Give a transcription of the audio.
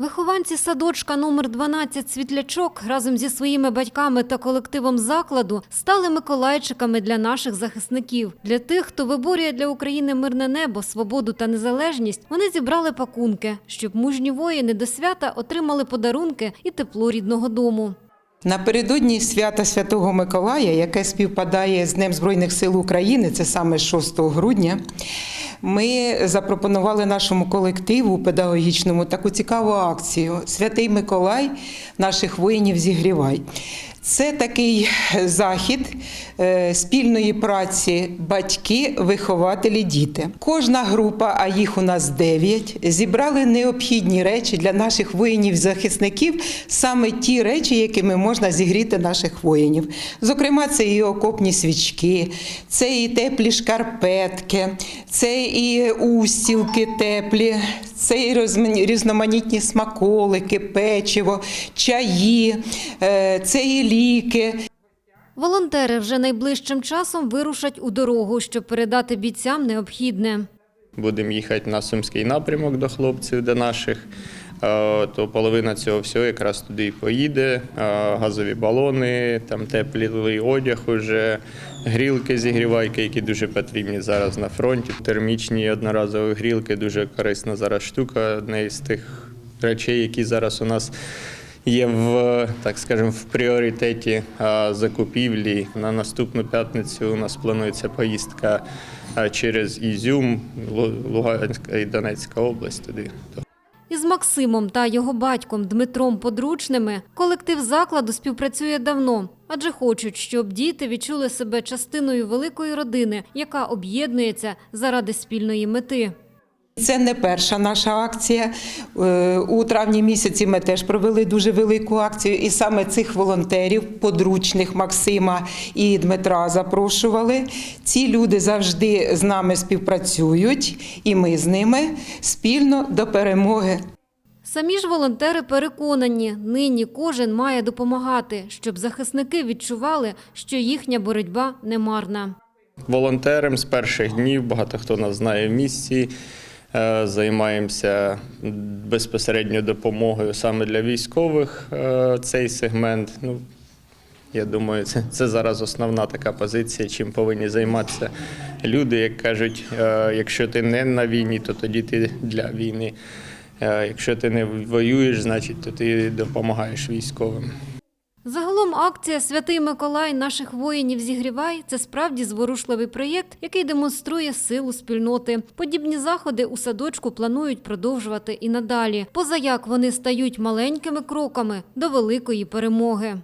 Вихованці садочка номер 12 «Світлячок» разом зі своїми батьками та колективом закладу стали миколайчиками для наших захисників. Для тих, хто виборює для України мирне небо, свободу та незалежність, вони зібрали пакунки, щоб мужні воїни до свята отримали подарунки і тепло рідного дому. Напередодні свята Святого Миколая, яке співпадає з Днем Збройних сил України, це саме 6 грудня. Ми запропонували нашому колективу педагогічному таку цікаву акцію Святий Миколай наших воїнів зігрівай. Це такий захід е, спільної праці батьки, вихователі, діти. Кожна група, а їх у нас 9, зібрали необхідні речі для наших воїнів-захисників, саме ті речі, якими можна зігріти наших воїнів. Зокрема, це і окопні свічки, це і теплі шкарпетки, це і устілки теплі, це і розмані- різноманітні смаколики, печиво, чаї, е, це і ліки. Волонтери вже найближчим часом вирушать у дорогу, щоб передати бійцям необхідне. Будемо їхати на Сумський напрямок до хлопців, до наших. Е, То половина цього всього якраз туди і поїде. Е, Газові балони, там теплий одяг, уже грілки, зігрівайки, які дуже потрібні зараз на фронті. Термічні одноразові грілки дуже корисна зараз штука. Одне із тих речей, які зараз у нас є в так скажемо в пріоритеті закупівлі. На наступну п'ятницю у нас планується поїздка через Ізюм, Луганська і Донецька область туди. Максимом та його батьком Дмитром Подручними колектив закладу співпрацює давно, адже хочуть, щоб діти відчули себе частиною великої родини, яка об'єднується заради спільної мети. Це не перша наша акція. Е, У травні місяці ми теж провели дуже велику акцію, і саме цих волонтерів, подручних Максима і Дмитра, запрошували. Ці люди завжди з нами співпрацюють, і ми з ними спільно до перемоги. Самі ж волонтери переконані, нині кожен має допомагати, щоб захисники відчували, що їхня боротьба не марна. Волонтерам з перших днів багато хто нас знає в місті. е, Займаємося безпосередньо допомогою саме для військових. е, Цей сегмент. Ну, я думаю, це, це зараз основна така позиція, чим повинні займатися люди. Як кажуть, е, якщо ти не на війні, то тоді ти для війни. Е, Якщо ти не воюєш, значить то ти допомагаєш військовим. Загалом акція Святий Миколай наших воїнів зігрівай це справді зворушливий проєкт, який демонструє силу спільноти. Подібні заходи у садочку планують продовжувати і надалі, поза як вони стають маленькими кроками до великої перемоги.